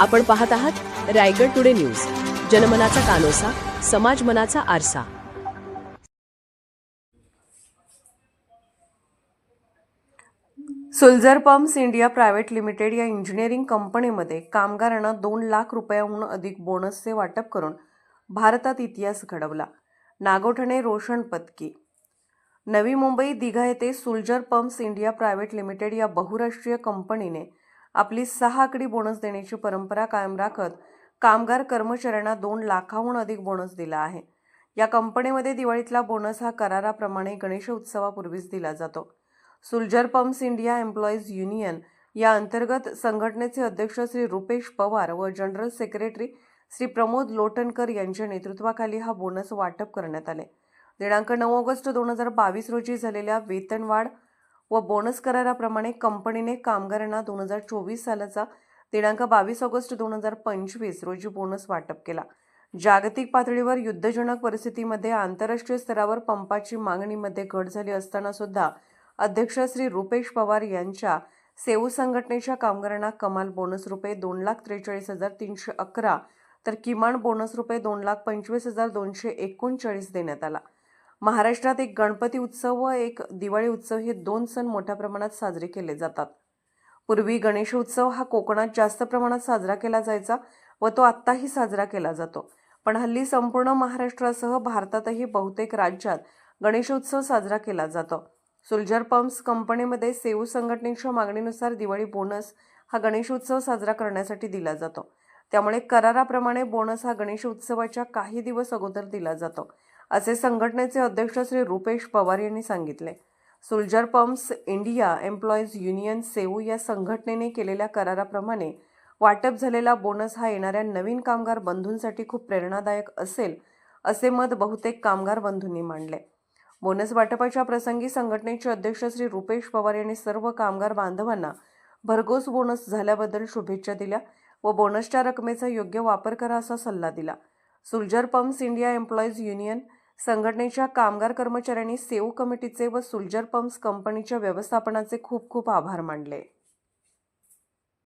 आपण पाहत आहात रायगड टुडे न्यूज. जनमनाचा कानोसा समाज मनाचा आरसा. Sulzer pumps India private limited या इंजिनिअरिंग कंपनीमध्ये कामगारांना दोन लाख रुपयाहून अधिक बोनसचे वाटप करून भारतात इतिहास घडवला. नागोठणे रोशन पत्की नवी मुंबई दिघा येथे Sulzer pumps India private limited या बहुराष्ट्रीय कंपनीने आपली सहा आकडी बोनस देण्याची परंपरा कायम राखत कामगार कर्मचाऱ्यांना दोन लाखाहून अधिक बोनस दिला आहे. या कंपनीमध्ये दिवाळीतला बोनस हा कराराप्रमाणे गणेश उत्सवापूर्वीच दिला जातो. Sulzer pumps India employees union या अंतर्गत संघटनेचे अध्यक्ष श्री रुपेश पवार व जनरल सेक्रेटरी श्री प्रमोद लोटणकर यांच्या नेतृत्वाखाली हा बोनस वाटप करण्यात आले. दिनांक नऊ ऑगस्ट दोन हजार बावीस रोजी झालेल्या वेतनवाढ व बोनस कराराप्रमाणे कंपनीने कामगारांना दोन हजार चोवीस सालाचा दिनांक बावीस ऑगस्ट दोन हजार पंचवीस रोजी बोनस वाटप केला. जागतिक पातळीवर युद्धजनक परिस्थितीमध्ये आंतरराष्ट्रीय स्तरावर पंपाची मागणीमध्ये घट झाली असताना सुद्धा अध्यक्ष श्री रुपेश पवार यांच्या सेऊ संघटनेच्या कामगारांना कमाल बोनस रुपये दोन लाख त्रेचाळीस हजार तीनशे अकरा तर किमान बोनस रुपये दोन लाख पंचवीस हजार दोनशे एकोणचाळीस देण्यात आला. महाराष्ट्रात एक गणपती उत्सव व एक दिवाळी उत्सव हे दोन सण मोठ्या प्रमाणात साजरे केले जातात. पूर्वी गणेशोत्सव हा कोकणात जास्त प्रमाणात साजरा केला जायचा व तो आत्ताही साजरा केला जातो. पण हल्ली संपूर्ण महाराष्ट्रासह भारतातही बहुतेक राज्यात गणेशोत्सव साजरा केला जातो. सुलजर पंप्स कंपनीमध्ये सेऊ संघटनेच्या मागणीनुसार दिवाळी बोनस हा गणेशोत्सव साजरा करण्यासाठी दिला जातो. त्यामुळे कराराप्रमाणे बोनस हा गणेश उत्सवाच्या काही दिवस अगोदर दिला जातो. असे संघटनेचे अध्यक्ष श्री रुपेश पवार यांनी सांगितले. Sulzer pumps India employees union सेऊ या संघटनेने केलेल्या कराराप्रमाणे वाटप झालेला बोनस हा येणाऱ्या नवीन कामगार बंधूंसाठी खूप प्रेरणादायक असेल असे मत बहुतेक कामगार बंधूंनी मांडले. बोनस वाटपाच्या प्रसंगी संघटनेचे अध्यक्ष श्री रुपेश पवार यांनी सर्व कामगार बांधवांना भरघोस बोनस झाल्याबद्दल शुभेच्छा दिल्या व बोनसच्या रकमेचा योग्य वापर करा असा सल्ला दिला. Sulzer pumps India employees union संघटनेच्या कामगार कर्मचाऱ्यांनी सेऊ कमिटीचे व सुलजर पंप्स कंपनीच्या व्यवस्थापनाचे खूप खूप आभार मानले.